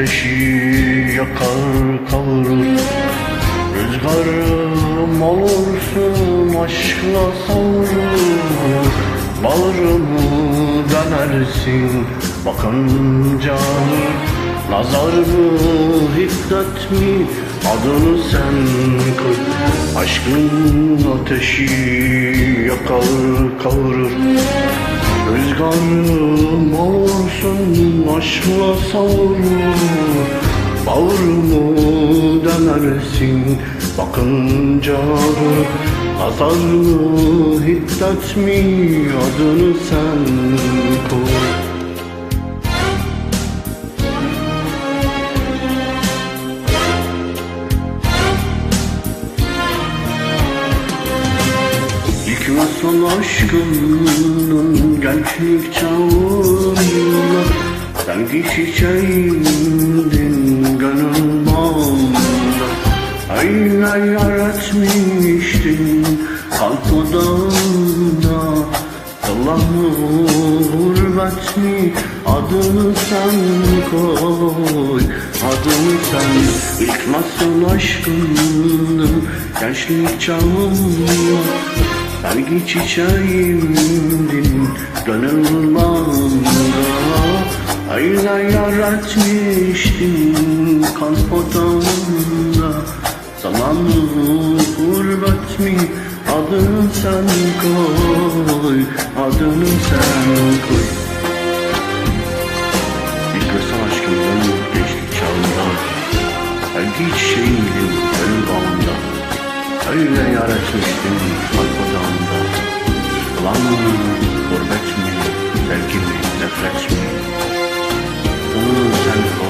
ateşi yakar kavurur Rüzgarım olursun aşkla savrulur. Bağrımı dönersin bakınca Nazar mı hiddet mi adını sen koy. Aşkın ateşi yakar kavurur Rüzgarım aşkla savrulur Bağrımı dönersin. Bakınca Nazar mı hiddet mi adını sen koy. İlk nasıl aşkının gençlik çağında Sanki çiçeğindin gönül bağında Öyle yar etmiştin kalp odağında. Allah'ı gurbet mi adını sen koy Adını sen. İlk nasıl aşkındım Gençlik çağımda? Belki çiçeğimdin gönül bağında Öyle yar etmiştin kalp odağında. Zamanı gurbet adını sen koy Adını sen koy. Mesela aşkımdan gençlik çağında. Belki çiçeğimdin gönül bağında Öyle yar etmiştin kalp odağında. Ulan gurbet and